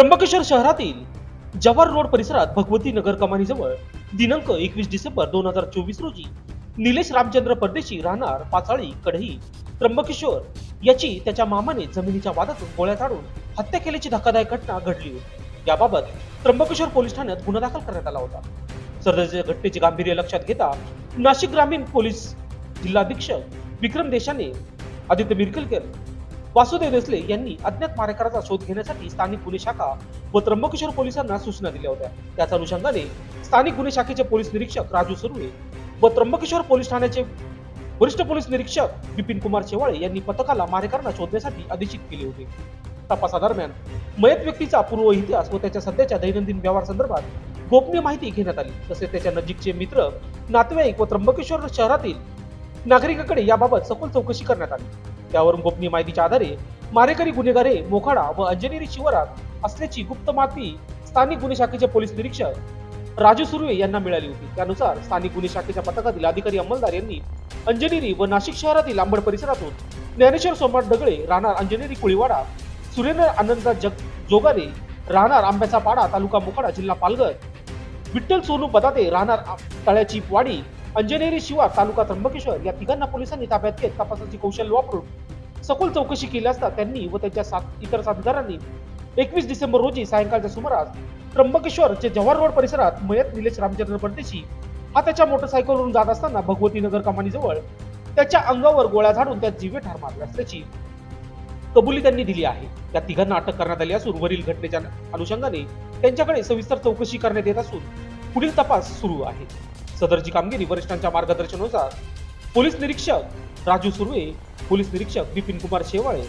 त्र्यंबकेश्वर शहरातील जवाहर रोड परिसरात भगवती नगर कमानीजवळ दिनांक एकवीस डिसेंबर दोन हजार चोवीस रोजी निलेश रामचंद्र परदेशी राहणार पाचाळी कढई त्र्यंबकेश्वर याची त्याच्या मामाने जमिनीच्या वादातून गोळ्या झाडून हत्या केल्याची धक्कादायक घटना घडली होती. याबाबत त्र्यंबकेश्वर पोलीस ठाण्यात गुन्हा दाखल करण्यात आला होता. सदरच्या घटनेचे गांभीर्य लक्षात घेता नाशिक ग्रामीण पोलीस जिल्हाधीक्षक विक्रम देशाने आदित्य मिरकलकर वासुदेव देसले यांनी अज्ञात मारेकराचा शोध घेण्यासाठी स्थानिक गुन्हे शाखा व त्र्यंबकेश्वर पोलिसांना सूचना दिल्या होत्या. त्याच अनुषंगाने स्थानिक गुन्हे शाखेचे पोलीस निरीक्षक राजू सुर्वे व त्र्यंबकेश्वर पोलीस ठाण्याचे वरिष्ठ पोलीस निरीक्षक बिपिन कुमार शेवाळे यांनी पथकाला मारेकरांना शोधण्यासाठी अधिचित केले होते. तपासादरम्यान मयत व्यक्तीचा पूर्व इतिहास व त्याच्या सध्याच्या दैनंदिन व्यवहार संदर्भात गोपनीय माहिती घेण्यात आली. तसेच त्याच्या नजीकचे मित्र नातेवाईक व त्र्यंबकेश्वर शहरातील नागरिकाकडे याबाबत सखोल चौकशी करण्यात आली. त्यावरून गोपनीय माहितीच्या आधारे मारेकरी गुन्हेगारे मोखाडा व अंजनेरी शिवारात असल्याची गुप्त माहिती स्थानिक गुन्हे शाखेचे पोलीस निरीक्षक राजू सुर्वे यांना मिळाली होती. त्यानुसार स्थानिक गुन्हे शाखेच्या पथकातील अधिकारी अंमलदार यांनी अंजनेरी व नाशिक शहरातील लांबड परिसरातून ज्ञानेश्वर सोमनाथ दगडे राहणार अंजनेरी कुळीवाडा सुरेंद्र आनंद जग जोगारे राहणार आंब्याचा पाडा तालुका मोखाडा जिल्हा पालघर विठ्ठल सोनू बदाते राहणार तळ्याची वाडी अंजनेरी शिवार तालुका त्र्यंबकेश्वर या तिघांना पोलिसांनी ताब्यात घेत तपासाची कौशल्य वापरून सखोल चौकशी केली असता त्यांनी व त्यांच्या साथ इतर साथीदारांनी एकवीस डिसेंबर रोजी सायंकाळच्या सुमारास त्र्यंबकेश्वरचे जवाहर रोड परिसरात मयत निलेश रामचंद्र परदेशी हा त्याच्या मोटरसायकलवरून जात असताना भगवती नगर कमानीजवळ त्याच्या अंगावर गोळ्या झाडून त्यात जीवे ठार मारले असल्याची कबुली त्यांनी दिली आहे. त्या तिघांना अटक करण्यात आली असून वरील घटनेच्या अनुषंगाने त्यांच्याकडे सविस्तर चौकशी करण्यात येत असून पुढील तपास सुरू आहे. सदरची कामगिरी वरिष्ठांच्या मार्गदर्शनानुसार पोलीस निरीक्षक राजू सुर्वे पोलीस निरीक्षक बिपिन कुमार शेवाळे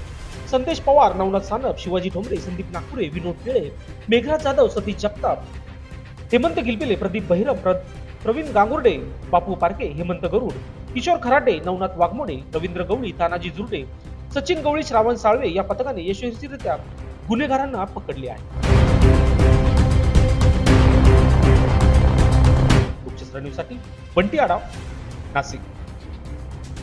संदेश पवार नवनाथ सानप शिवाजी ठोंबरे संदीप नागपुरे विनोद पिळे मेघराज जाधव सतीश जगताप हेमंत गिलपिले प्रदीप बहिरम प्र- प्रवीण गांगुर्डे बापू पारके हेमंत गरुड किशोर खराटे नवनाथ वाघमोडे रवींद्र गवळी तानाजी जुर्डे सचिन गवळी श्रावण साळवे या पथकाने यशस्वीरित्या गुन्हेगारांना पकडले आहे. न्यूजसाठी बंटी आडाव नाशिक.